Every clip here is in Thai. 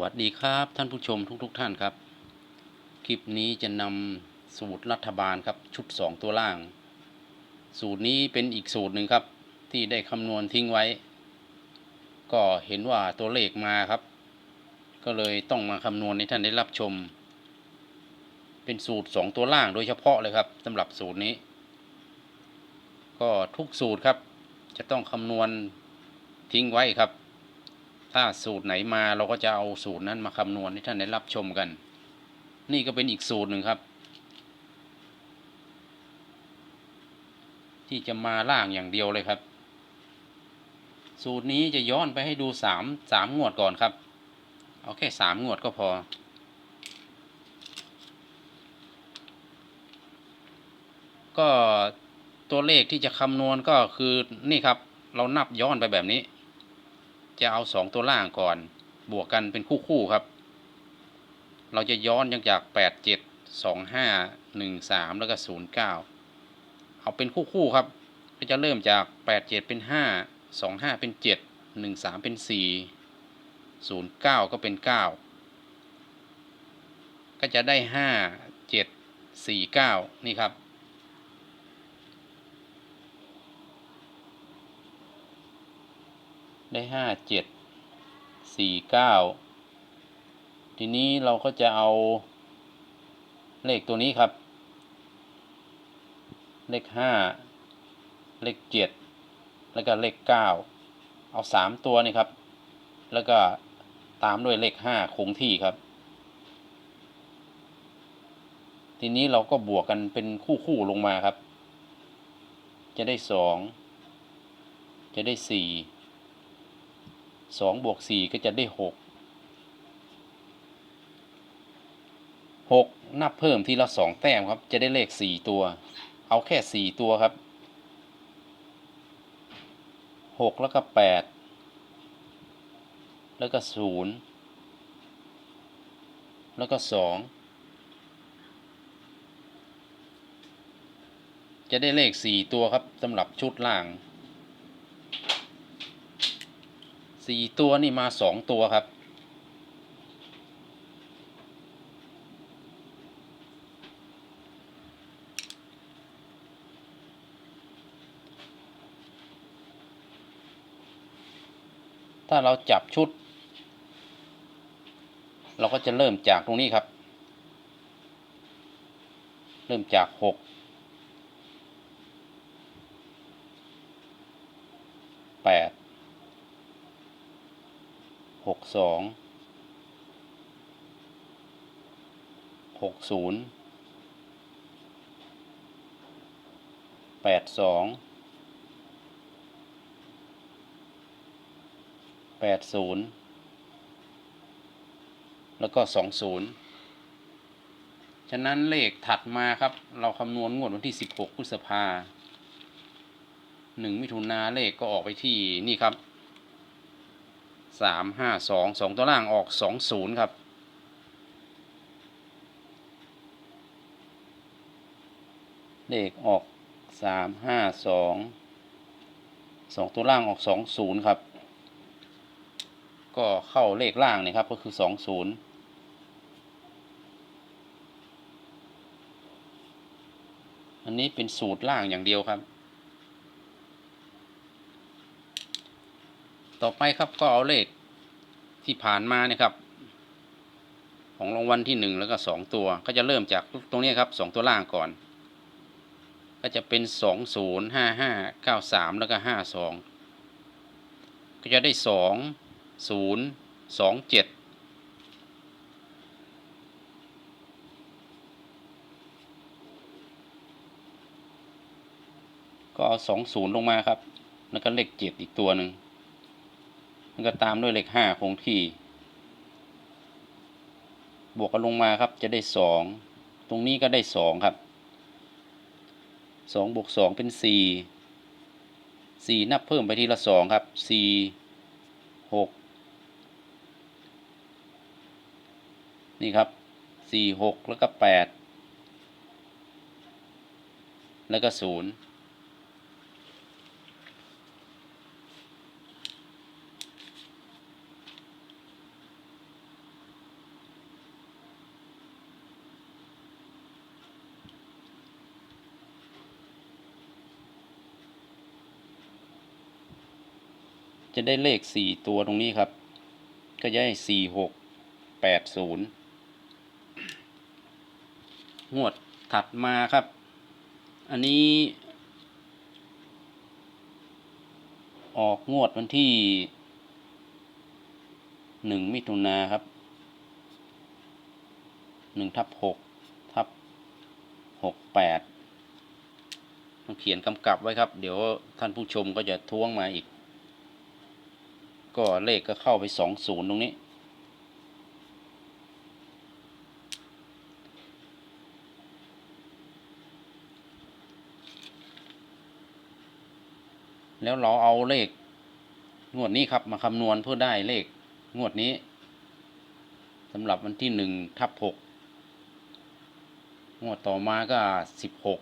วัสดีครับท่านผู้ชมทุกๆทท่านครับ คลิปนี้จะนำสูตรรัฐบาลครับชุด 2 ตัวล่าง สูตรนี้เป็นอีกสูตรหนึ่งครับ ที่ได้คำนวณทิ้งไว้ ก็เห็นว่าตัวเลขมาครับ ก็เลยต้องมาคำนวณให้ท่านได้รับชม เป็นสูตร 2 ตัวล่างโดยเฉพาะเลยครับสำหรับสูตรนี้ ก็ทุกสูตรครับ จะต้องคำนวณทิ้งไว้ครับ ถ้าสูตรไหนมาเราก็จะเอาสูตรนั้นมาคำนวณให้ท่านได้รับชมกัน นี่ก็เป็นอีกสูตรหนึ่งครับ ที่จะมาล่างอย่างเดียวเลยครับ สูตรนี้จะย้อนไปให้ดูสามสามงวดก่อนครับ เอาแค่สามงวดก็พอก็ตัวเลขที่จะคำนวณก็คือนี่ครับ เรานับย้อนไปแบบนี้ จะเอาสองตัวล่างก่อน บวกกันเป็นคู่คู่ครับ เราจะย้อนยังจากแปดเจ็ดสองห้าหนึ่งสามแล้วก็ศูนย์เก้าเอาเป็นคู่คู่ครับ ก็จะเริ่มจากแปดเจ็ดเป็นห้าสองห้าเป็นเจ็ดหนึ่งสามเป็นสี่ศูนย์เก้าก็เป็นเก้าก็จะได้ห้าเจ็ดสี่เก้านี่ครับ ได้ห้าเจ็ดสี่เก้าทีนี้เราก็จะเอาเลขตัวนี้ครับ เลขห้าเลขเจ็ดแล้วก็เลขเก้าเอาสามตัวนี่ครับ แล้วก็ตามด้วยเลขห้าคงที่ครับ ทีนี้เราก็บวกกันเป็นคู่คู่ลงมาครับ จะได้สองจะได้สี่ สองบวกสี่ก็จะได้หกหกนับเพิ่มทีละสองแต้มครับ จะได้เลขสี่ตัว เอาแค่สี่ตัวครับหกแล้วก็แปดแล้วก็ศูนย์แล้วก็สองจะได้เลขสี่ตัวครับสำหรับชุดล่าง สี่ตัวนี่มาสองตัวครับ ถ้าเราจับชุด เราก็จะเริ่มจากตรงนี้ครับ เริ่มจากหก แปด หก สองหกศูนย์แปดสองแปดศูนย์แล้วก็สองศูนย์ฉะนั้นเลขถัดมาครับ เราคำนวณงวดวันที่สิบหกพฤษภาหนึ่งมิถุนาเลขก็ออกไปที่นี่ครับ สามห้าสองสองตัวล่างออกสองศูนย์ครับ เลขออกสามห้าสองสองตัวล่างออกสองศูนย์ครับ ก็เข้าเลขล่างเนี่ยครับก็คือสองศูนย์อันนี้เป็นสูตรล่างอย่างเดียวครับ ต่อไปครับก็เอาเลขที่ผ่านมาเนี่ยครับ ของรางวัลที่หนึ่งแล้วก็สองตัว ก็จะเริ่มจากตรงนี้ครับสองตัวล่างก่อน ก็จะเป็นสองศูนย์ห้าห้าเก้าสามแล้วก็ห้าสองก็จะได้สองศูนย์สองเจ็ดก็เอาสองศูนย์ลงมาครับ แล้วก็เลขเจ็ดอีกตัวหนึ่ง แล้วก็ตามด้วยเลขห้าคงที่ บวกกันลงมาครับจะได้สองตรงนี้ก็ได้สองครับสองบวกสองเป็นสี่สี่นับเพิ่มไปทีละสองครับสี่หกนี่ครับสี่หกแล้วก็แปดแล้วก็ศูนย์ จะได้เลขสี่ตัวตรงนี้ครับ ก็จะได้สี่หกแปดศูนย์งวดถัดมาครับ อันนี้ ออกงวดวันที่หนึ่งมิถุนาครับหนึ่งทับหกทับหกแปดต้องเขียนกำกับไว้ครับ เดี๋ยวท่านผู้ชมก็จะท้วงมาอีก ก็เลขก็เข้าไปสองศูนย์ตรงนี้ แล้วเราเอาเลข งวดนี้ครับมาคำนวณเพื่อได้เลขงวดนี้สำหรับวันที่หนึ่งทับหกงวดต่อมาก็สิบหก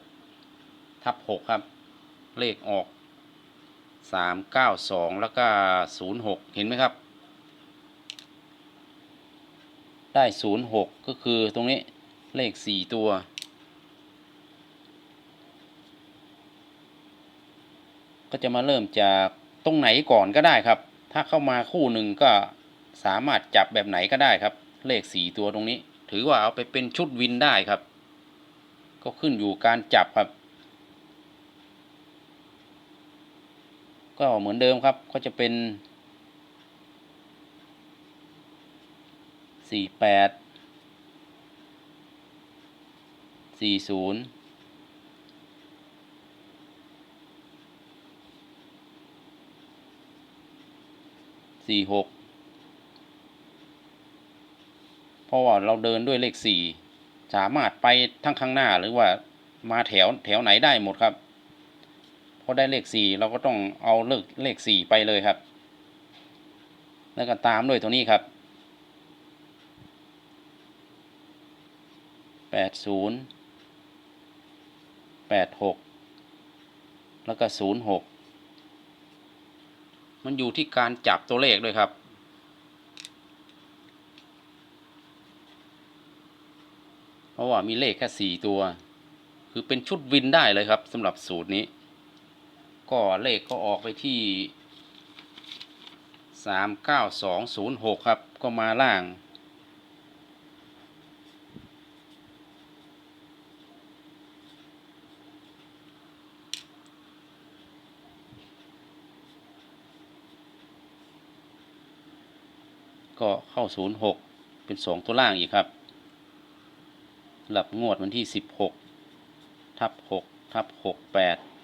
ทับหกครับ เลขออก สามเก้าสองแล้วก็ศูนย์หกเห็นไหมครับ ได้ศูนย์หกก็คือตรงนี้เลขสี่ตัว ก็จะมาเริ่มจากตรงไหนก่อนก็ได้ครับ ถ้าเข้ามาคู่หนึ่งก็สามารถจับแบบไหนก็ได้ครับ เลขสี่ตัวตรงนี้ ถือว่าเอาไปเป็นชุดวินได้ครับ ก็ขึ้นอยู่การจับครับ ก็เหมือนเดิมครับก็จะเป็นสี่แปดสี่ศูนย์สี่หกเพราะว่าเราเดินด้วยเลขสี่สามารถไปทั้งข้างหน้าหรือว่ามาแถวแถวไหนได้หมดครับ พอได้เลขสี่เราก็ต้องเอาเลขเลขสี่ไปเลยครับ แล้วก็ตามด้วยตัวนี้ครับแปดศูนย์แปดหกแล้วก็ศูนย์หกมันอยู่ที่การจับตัวเลขด้วยครับ เพราะว่ามีเลขแค่สี่ตัว คือเป็นชุดวินได้เลยครับสำหรับสูตรนี้ ก็เลขก็ออกไปที่ 39206 ครับ ก็มาล่าง ก็เข้า 06 เป็น 2 ตัวล่างอีกครับ หลับงวดวันที่ 16 ทับ 6 ทับ 68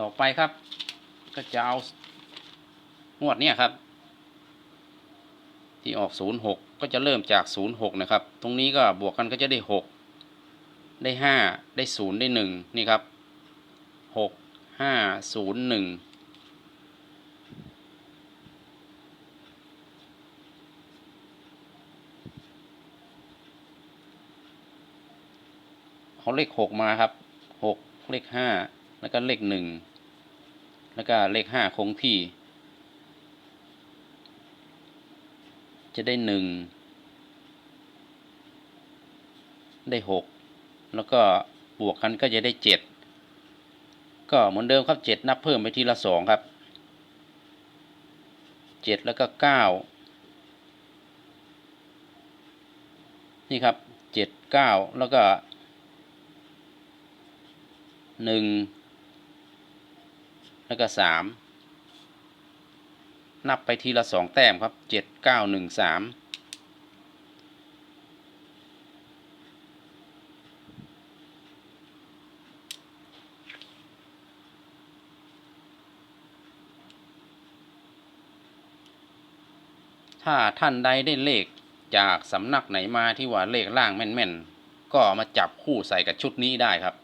ต่อไปครับ ก็จะเอางวดเนี้ยครับ ที่ออกศูนย์หกก็จะเริ่มจากศูนะครับ ตรงนี้ก็บวกกันก็จะได้หกได้ห้าได้ศูนย์ได้หนึ่งนี่ครับหกห้าศูนย์หนึ่งเขาเลขหกมาครับหกเลขห้า แล้วก็เลขหนึ่ง แล้วก็เลขห้าคงที่ จะได้หนึ่ง ได้หก แล้วก็บวกกันก็จะได้เจ็ด ก็เหมือนเดิมครับเจ็ดนับเพิ่มไปทีละสองครับ เจ็ดแล้วก็เก้า นี่ครับเจ็ดเก้าแล้วก็หนึ่ง แล้วก็สามนับไปทีละสองแต้มครับเจ็ดเก้าหนึ่งสามถ้าท่านใดได้เลขจากสำนักไหนมาที่ว่าเลขล่างแม่นๆ ก็มาจับคู่ใส่กับชุดนี้ได้ครับ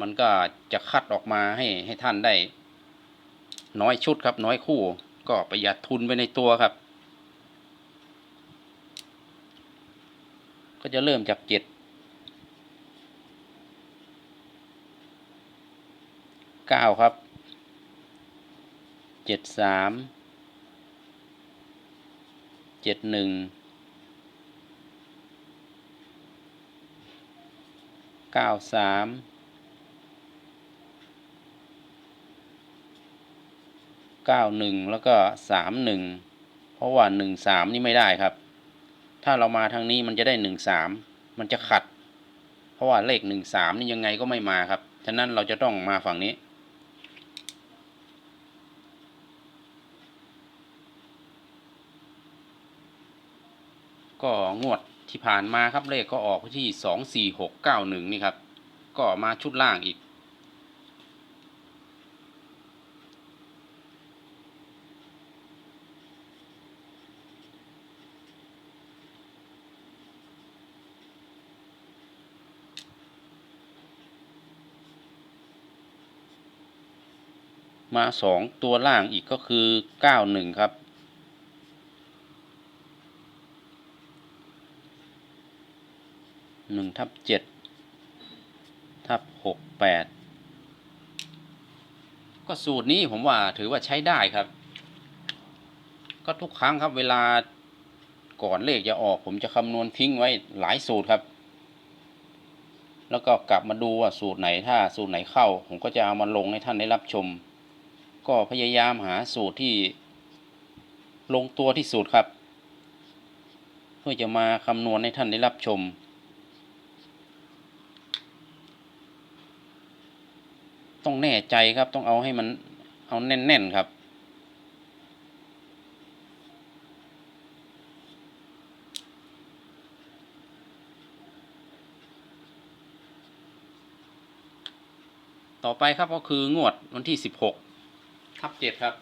มันก็จะคัดออกมาให้ให้ท่านได้ น้อยชุดครับ น้อยคู่ ก็ประหยัดทุนไปในตัวครับ ก็จะเริ่มจากเจ็ดเก้าครับเจ็ดสามเจ็ดหนึ่งเก้าสาม เก้าหนึ่งแล้วก็สามหนึ่งเพราะว่าหนึ่งสามนี่ไม่ได้ครับ ถ้าเรามาทางนี้มันจะได้หนึ่งสามมันจะขัด เพราะว่าเลขหนึ่งสามนี่ยังไงก็ไม่มาครับ ฉะนั้นเราจะต้องมาฝั่งนี้ก็งวดที่ผ่านมาครับเลขก็ออกที่สองสี่หกเก้าหนึ่งนี่ครับ ก็มาชุดล่างอีก มาสองตัวล่างอีกก็คือเก้าหนึ่งครับ หนึ่งทับเจ็ดทับหกแปดก็สูตรนี้ผมว่าถือว่าใช้ได้ครับ ก็ทุกครั้งครับเวลาก่อนเลขจะออก ผมจะคำนวณทิ้งไว้หลายสูตรครับ แล้วก็กลับมาดูว่าสูตรไหนถ้าสูตรไหนเข้า ผมก็จะเอามาลงให้ท่านได้รับชม ก็พยายามหาสูตรที่ลงตัวที่สุดครับ เพื่อจะมาคำนวณให้ท่านได้รับชม ต้องแน่ใจครับต้องเอาให้มันเอาแน่น ๆ ครับต่อไปครับก็คืองวดวันที่สิบหก ทับเจ็ดครับ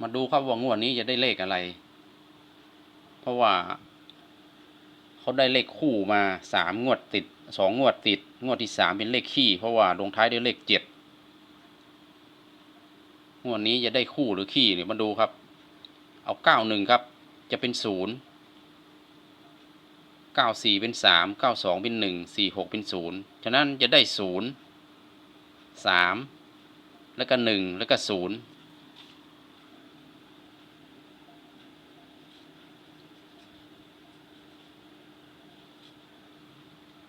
มาดูครับว่างวดนี้จะได้เลขอะไร เพราะว่าเขาได้เลขคู่มาสามงวดติดสองงวดติด งวดที่สามเป็นเลขขี้ เพราะว่าลงท้ายด้วยเลขเจ็ดงวดนี้จะได้คู่หรือขี้เนี่ยมาดูครับ เอาเก้าหนึ่งครับ จะเป็นศูนย์เก้าสี่เป็นสามเก้าสองเป็นหนึ่งสี่หกเป็นศูนย์ฉะนั้นจะได้ศูนย์ สามแล้วก็หนึ่งแล้วก็ศูนย์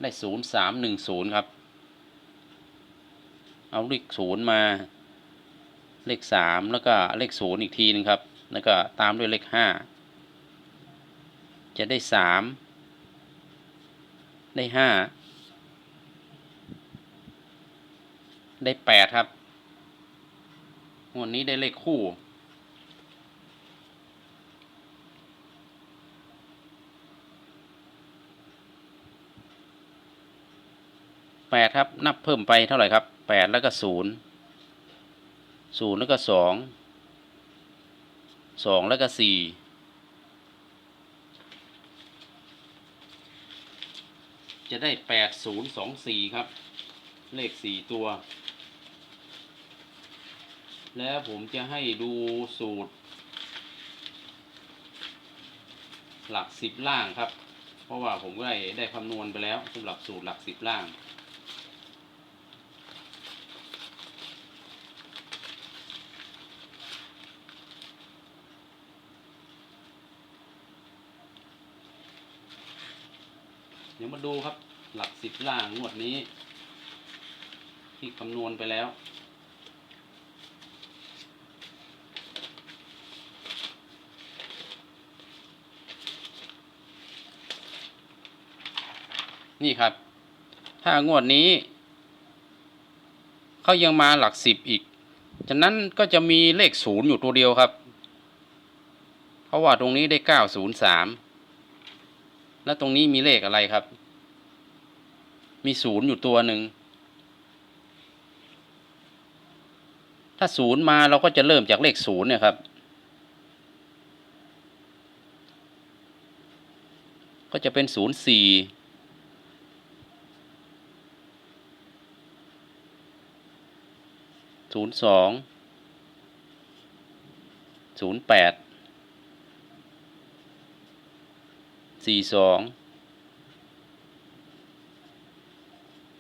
ได้ศูนย์สามหนึ่งศูนย์ครับ เอาเลขศูนย์มา เลขสามแล้วก็เลขศูนย์อีกทีหนึงครับ แล้วก็ตามด้วยเลขห้าจะได้สามได้ห้า ได้แปดครับงวดนี้ได้เลขคู่ แปดครับ นับเพิ่มไปเท่าไหร่ครับแปดแล้วก็ศูนย์ศูนย์แล้วก็สองสองแล้วก็สี่จะได้แปดศูนย์สองสี่ครับ เลขสี่ตัว แล้วผมจะให้ดูสูตร หลักสิบล่างครับ เพราะว่าผมได้ได้คำนวณไปแล้วสำหรับสูตรหลักสิบล่าง เดี๋ยวมาดูครับหลักสิบล่างงวดนี้ ที่คำนวณไปแล้ว นี่ครับ ถ้างวดนี้เขายังมาหลักสิบอีก ฉะนั้นก็จะมีเลขศูนย์อยู่ตัวเดียวครับ เพราะว่าตรงนี้ได้เก้าศูนย์สามแล้วตรงนี้มีเลขอะไรครับ มีศูนย์อยู่ตัวหนึ่ง ถ้าศูนย์มาเราก็จะเริ่มจากเลขศูนย์เนี่ยครับ ก็จะเป็นศูนย์สี่ ศูนย์สองศูนย์แปดสี่สอง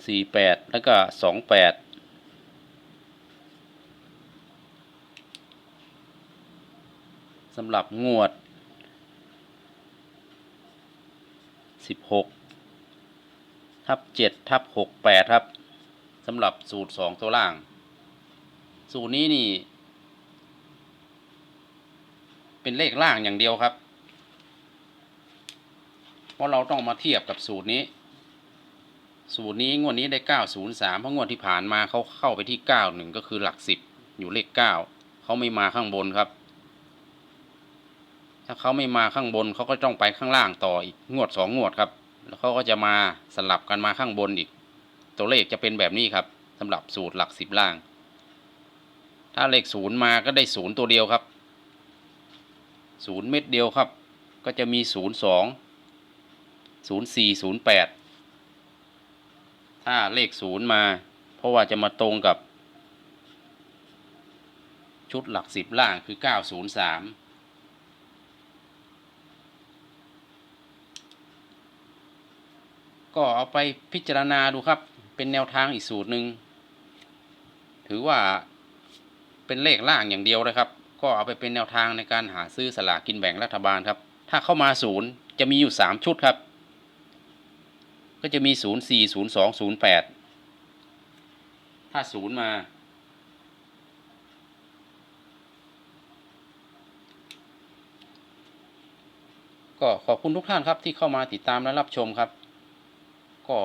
สี่แปดแล้วก็สองแปดสำหรับงวดสิบหกทับเจ็ดทับหกแปดครับสำหรับสูตรสองตัวล่าง สูตรนี้นี่ เป็นเลขล่างอย่างเดียวครับ เพราะเราต้องมาเทียบกับสูตรนี้ สูตรนี้งวดนี้ได้ 903 เพราะงวดที่ผ่านมาเขาเข้าไปที่ 91 ก็คือหลัก 10 อยู่เลข 9 เขาไม่มาข้างบนครับ ถ้าเขาไม่มาข้างบนเขาก็ต้องไปข้างล่างต่ออีกงวดสองงวดครับ แล้วเขาก็จะมาสลับกันมาข้างบนอีก ตัวเลขจะเป็นแบบนี้ครับสำหรับสูตรหลักสิบล่าง ถ้าเลขศูนย์มาก็ได้ศูนย์ตัวเดียวครับศูนย์เม็ดเดียวครับ ก็จะมีศูนย์สองศูนย์สี่ศูนย์แปดถ้าเลขศูนย์มา เพราะว่าจะมาตรงกับ ชุดหลักสิบล่างคือเก้าศูนย์สามก็เอาไปพิจารณาดูครับ เป็นแนวทางอีกสูตรหนึ่ง ถือว่า เป็นเลขล่างอย่างเดียวนะครับ ก็เอาไปเป็นแนวทางในการหาซื้อสลากกินแบ่งรัฐบาลครับ ถ้าเข้ามาศูนย์จะมีอยู่สามชุดครับ ก็จะมีศูนย์สี่ศูนย์สองศูนย์แปดถ้าศูนย์มา ก็ขอบคุณทุกท่านครับที่เข้ามาติดตามและรับชมครับ ก็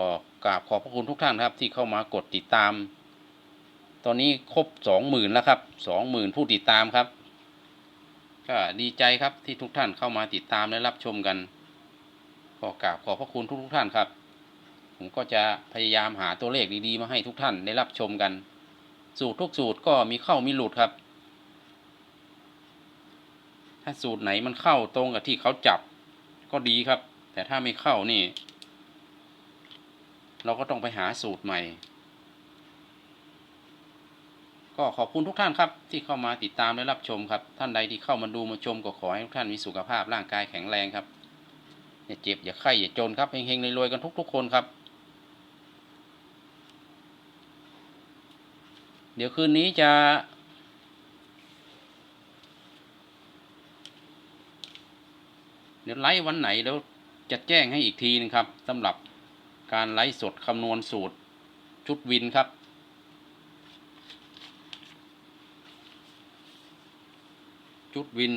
กราบขอบพระคุณทุกท่านครับที่เข้ามากดติดตาม ตอนนี้ครบสองหมื่นแล้วครับสองหมื่นผู้ติดตามครับ ก็ดีใจครับที่ทุกท่านเข้ามาติดตามและรับชมกันก็กราบขอบพระคุณทุกทุกท่านครับ ผมก็จะพยายามหาตัวเลขดีๆ มาให้ทุกท่านได้รับชมกัน สูตรทุกสูตรก็มีเข้ามีหลุดครับ ถ้าสูตรไหนมันเข้าตรงกับที่เขาจับก็ดีครับ แต่ถ้าไม่เข้านี่ เราก็ต้องไปหาสูตรใหม่ ก็ขอบคุณทุกท่านครับ ที่เข้ามาติดตามและรับชมครับ ท่านใดที่เข้ามาดูมาชมก็ขอให้ทุกท่านมีสุขภาพร่างกายแข็งแรงครับอย่าเจ็บอย่าไข้อย่าจนครับเฮงๆรวยๆกันทุก ๆ คนครับ เดี๋ยวคืนนี้จะเดี๋ยวไลฟ์วันไหนแล้วจะแจ้งให้อีกทีนึงครับสำหรับการไลฟ์สดคำนวณสูตรชุดวินครับ ชุดวิน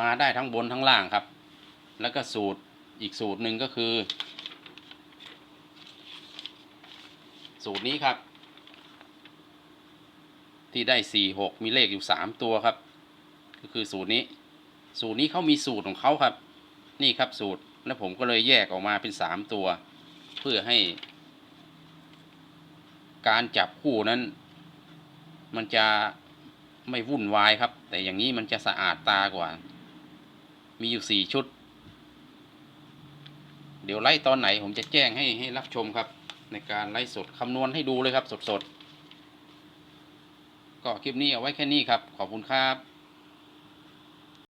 มาได้ทั้งบนทั้งล่างครับ แล้วก็สูตรอีกสูตรหนึ่งก็คือ สูตรนี้ครับ ที่ได้สี่หกมีเลขอยู่สามตัวครับ ก็คือสูตรนี้ สูตรนี้เขามีสูตรของเขาครับ นี่ครับสูตรแล้วผมก็เลยแยกออกมาเป็นสามตัว เพื่อให้ การจับคู่นั้น มันจะ ไม่วุ่นวายครับ แต่อย่างนี้มันจะสะอาดตากว่า มีอยู่สี่ชุด เดี๋ยวไล่ตอนไหนผมจะแจ้งให้ให้รับชมครับ ในการไล่สดคำนวณให้ดูเลยครับสดๆก็คลิปนี้เอาไว้แค่นี้ครับ ขอบคุณครับ